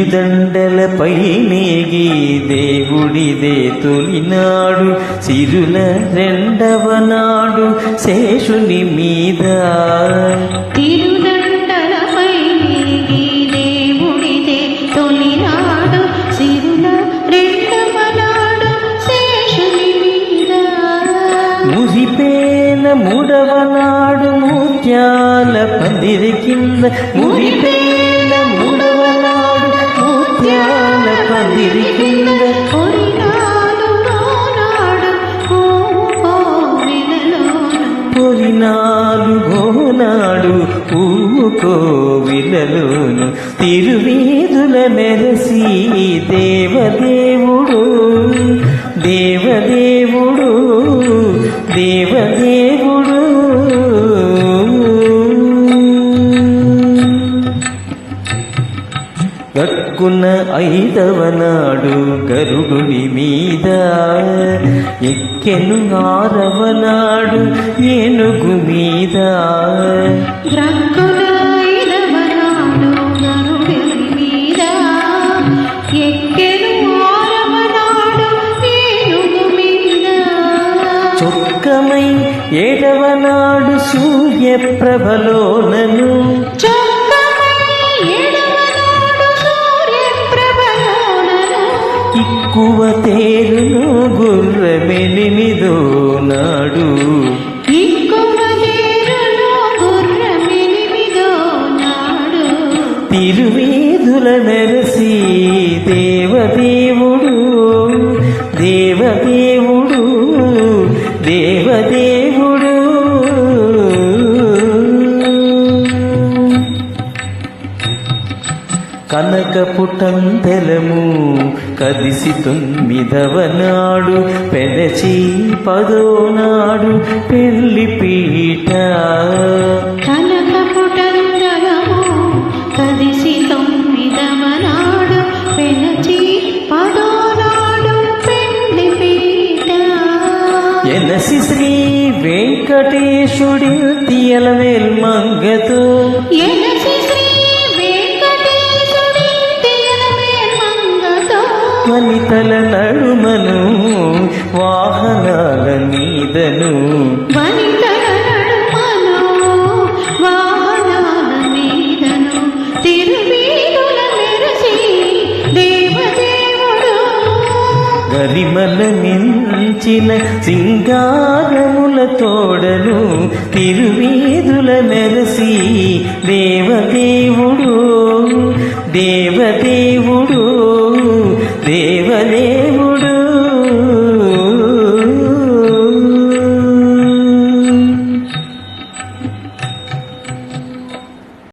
తిరుదండలపై నేగి దేవుడిదే తొలినాడు. సిరుల రెండవ నాడు శేషుని మీద. తిరుదండలపై నీగి దేవుడిదే తొలినాడు. సిరుల రెండవ నాడు శేషుని మీద. మురిపేన మూడవ నాడు ముత్యాల పందిరి కింద. మురిపేన ముత్యాల పొరినాడు గోనాడు పువ్వు కోవిలలోను తిరువేదుల మెరసి దేవదేవుడు దేవదే గక్కున ఐదవ నాడు గరుడుని మీద. ఎక్కెను ఆరవ నాడు ఏనుగు మీద. ద్రక్కులైదవ నాడు గరుడి ఇక్కువ తేరును గుర్రమెనిమిదో నాడు. తిరువేదుల దేవదేవుడు దేవదేవుడు కనకపుటంతలము కదిసి తొమ్మిదవ నాడు పెదచి పదో నాడు పెళ్ళి పీట. కనకపుటందలము కదిసి తొమ్మిదవ నాడు పెనచి పదో నాడు పెళ్ళి పీట. ఎనసి శ్రీ వెంకటేశుడి తియలవేల్ మంగతో వనితల నడుమను వాహనాల మీదను. గరిమల మించిన సింగారముల తోడను తిరువీధుల మెరసి దేవదేవుడు దేవదేవుడు.